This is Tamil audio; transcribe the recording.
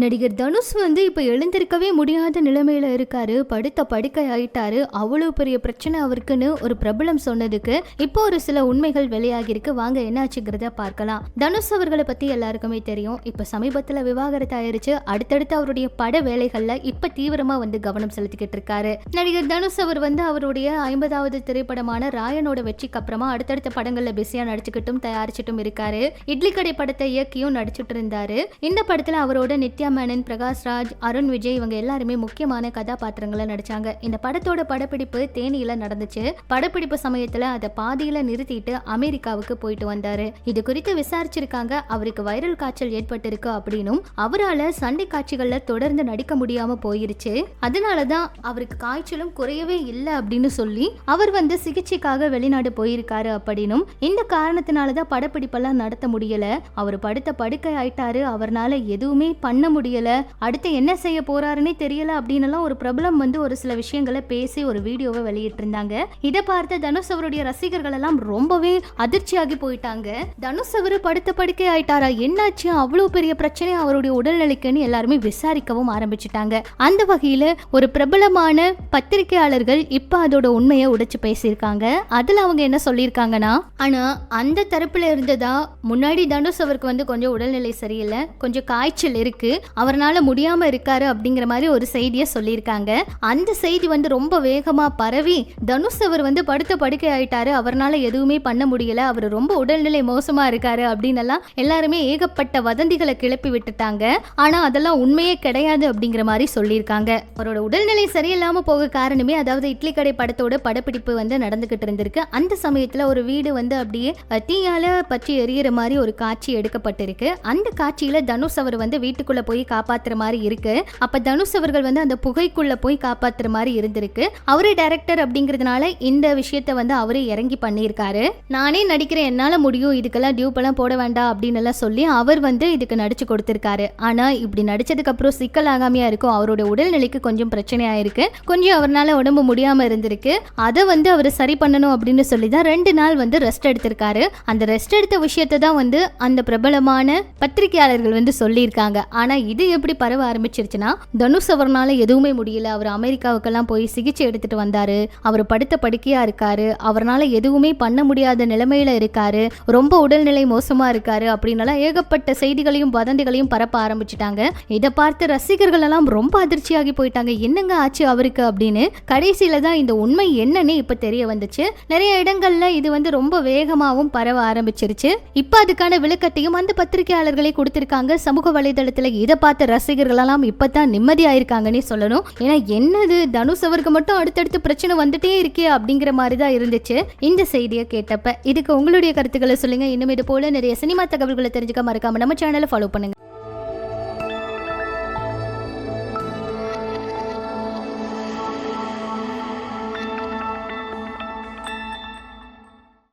நடிகர் தனுஷ் வந்து இப்போ எழுந்திருக்கவே முடியாத நிலைமையில இருக்காரு. படுத்த படுக்கை ஆயிட்டாரு. அவ்வளோ பெரிய பிரச்சனை அவருக்குன்னு ஒரு பிரபலம் சொன்னதுக்கு இப்போ ஒரு சில உண்மைகள் வெளியாகிருக்கு வாங்க என்னாச்சுங்கிறத பார்க்கலாம். தனுஷ் அவர்களை பற்றி எல்லாருக்குமே தெரியும். இப்போ சமீபத்தில் விவாகரத்து ஆயிருச்சு. அடுத்தடுத்து அவருடைய பட வேலைகளில் இப்போ தீவிரமா வந்து கவனம் செலுத்திக்கிட்டு இருக்காரு. நடிகர் தனுஷ் அவர் வந்து அவருடைய ஐம்பதாவது திரைப்படமான ராயனோட வெற்றிக்கு அப்புறமா அடுத்தடுத்த படங்களில் பிஸியாக நடிச்சுக்கிட்டும் தயாரிச்சிட்டும் இருக்காரு. இட்லி கடை படத்தை இயக்கியும் நடிச்சுட்டு இருந்தாரு. இந்த படத்துல அவரோட நித்யா மேனன் பிரகாஷ்ராஜ் அருண் விஜய் இவங்க எல்லாருமே முக்கியமான கதாபாத்திரங்களை நடிச்சாங்க. இந்த படத்தோட படப்பிடிப்பு தேனியில நடந்துச்சு. படப்பிடிப்பு சமயத்துல அதை பாதியில நிறுத்திட்டு அமெரிக்காவுக்கு போயிட்டு வந்தாரு. இது குறித்து விசாரிச்சிருக்காங்க. அவருக்கு வைரல் காய்ச்சல் ஏற்பட்டிருக்கு அப்படின்னும் அவரால சண்டை காட்சிகள்ல தொடர்ந்து நடிக்க முடியாம போயிருச்சு. அதனாலதான் அவருக்கு காய்ச்சலும் குறையவே இல்லை அப்படின்னு சொல்லி அவர் வந்து சிகிச்சைக்காக வெளிநாடு போயிருக்காரு அப்படின்னும் இந்த காரணத்தினாலதான் படப்பிடிப்பெல்லாம் நடத்த முடியல. அவர் படுத்த படுக்கை ஆயிட்டாரு. அவர்னால எதுவுமே பண்ண முடியல அடுத்து என்ன செய்ய போறாருன்னே தெரியல அப்படின்னு ஒரு பிரபலம் வந்து ஒரு சில விஷயங்களை பேசி ஒரு வீடியோவை வெளியிட்டிருந்தாங்க. இதை பார்த்து தனுஷ் அவருடைய ரசிகர்கள் எல்லாம் ரொம்பவே அதிர்ச்சியாகி போயிட்டாங்க. தனுஷ் அவர் படுத்த படுக்கை ஆயிட்டாரா? என்னாச்சு? அவ்வளவு பெரிய பிரச்சனை அவருடைய உடல்நிலைக்குன்னு எல்லாருமே விசாரிக்கவும் ஆரம்பிச்சிட்டாங்க. அந்த வகையில ஒரு பிரபலமான பத்திரிகையாளர்கள் இப்ப அதோட உண்மையை உடைச்சு பேசியிருக்காங்க. அதுல அவங்க என்ன சொல்லியிருக்காங்கன்னா ஆனா அந்த தரப்புல இருந்ததா? முன்னாடி தனுஷ் அவருக்கு வந்து கொஞ்சம் உடல்நிலை சரியில்லை கொஞ்சம் காய்ச்சல் இருக்கு அவர்னால முடியாமல் இருக்காரு அப்படிங்கிற மாதிரி ஒரு செய்தியை சொல்லியிருக்காங்க. அந்த செய்தி வந்து ரொம்ப வேகமாக பரவி தனுஷ் அவர் வந்து படுத்த படுக்கை ஆயிட்டாரு. அவர்னால எதுவுமே பண்ண முடியல. அவர் ரொம்ப உடல்நிலை மோசமாக இருக்காரு அப்படின்னு எல்லாம் எல்லாருமே ஏகப்பட்ட வதந்திகளை கிளப்பி விட்டுட்டாங்க. ஆனால் அதெல்லாம் உண்மையே கிடையாது அப்படிங்கிற மாதிரி சொல்லியிருக்காங்க. அவரோட உடல்நிலை சரியில்லாமல் போக காரணமே அதாவது இட்லி கடை படத்தோட படப்பிடிப்பு வந்து நடந்துகிட்டு இருந்திருக்கு. அந்த சமயத்தில் ஒரு வீடு வந்து அப்படியே தீயால பற்றி எரியிற மாதிரி ஒரு காட்சி எடுக்கப்பட்டிருக்கு. அந்த காட்சியில் தனுஷ் அவர் வந்து வீட்டுக்குள்ள போய் காப்பாத்துற மாதிரி இருக்கு. அப்ப தனுஷ் அவர்கள் வந்து அந்த புகைக்குள்ள போய் காப்பாத்துற மாதிரி இருந்திருக்கு. அவரே டைரக்டர் அப்படிங்கிறதுனால இந்த விஷயத்த வந்து அவரே இறங்கி பண்ணியிருக்காரு. நானே நடிக்கிறேன் என்னால முடியும் இதுக்கெல்லாம் டியூப் எல்லாம் போட வேண்டாம் அப்படின்னு எல்லாம் சொல்லி அவர் வந்து இதுக்கு நடிச்சு கொடுத்திருக்காரு. ஆனா இப்படி நடிச்சதுக்கு அப்புறம் சிக்கல் ஆகாமையா இருக்கும். அவரோட உடல்நிலைக்கு கொஞ்சம் பிரச்சனை ஆயிருக்கு கொஞ்சம் அவர்னால உடம்பு முடியாம இருந்திருக்கு. அதை வந்து அவர் சரி பண்ணணும் அப்படின்னு சொல்லி தான் ரெண்டு நாள் வந்து ரெஸ்ட் எடுத்திருக்காரு. அந்த ரெஸ்ட் எடுத்த விஷயத்தை தான் வந்து அந்த பிரபலமான பத்திரிகையாளர்கள் வந்து சொல்லியிருக்காங்க. ஆனா இது எப்படி பரவ ஆரம்பிச்சிருச்சுன்னா தனுஷ் அவர்னால எதுவுமே முடியல. அவர் அமெரிக்காவுக்கெல்லாம் போய் சிகிச்சை எடுத்துட்டு வந்தாரு. அவர் படுத்த படுக்கையா இருக்காரு. அவர்னால எதுவுமே பண்ண முடியாத நிலைமையில இருக்காரு. ரொம்ப உடல்நிலை மோசமா இருக்காரு அப்படின்னலாம் ஏகப்பட்ட செய்திகளையும் வதந்திகளையும் பரப்ப ஆரம்பிச்சிட்டாங்க. இதை பார்த்து ரசிகர்கள் எல்லாம் ரொம்ப அதிர்ச்சியாகி போயிட்டாங்க. என்னங்க ஆச்சு அவருக்கு அப்படின்னு கடைசியில தான் இந்த உண்மை என்னன்னு இப்ப தெரிய வந்துச்சு. நிறைய இடங்கள்ல இது வந்து ரொம்ப வேகமாகவும் பரவ ஆரம்பிச்சிருச்சு. இப்ப அதுக்கான விளக்கத்தையும் அந்த பத்திரிகையாளர்களே கொடுத்திருக்காங்க. சமூக வலைதளத்துல இதை பார்த்த ரசிகர்கள் எல்லாம் இப்பதான் நிம்மதியாயிருக்காங்கன்னே சொல்லணும். ஏன்னா என்னது? தனுஷ் அவருக்கு மட்டும் அடுத்தடுத்து பிரச்சனை வந்துட்டே இருக்கே அப்படிங்கிற மாதிரி தான் இருந்துச்சு. இந்த செய்தியை கேட்டப்ப இதுக்கு உங்களுடைய கருத்துக்களை சொல்லுங்க. இன்னும் இது போல நிறைய சினிமா தகவல்களை தெரிஞ்சுக்க மறக்காம நம்ம சேனலை ஃபாலோ பண்ணுங்க.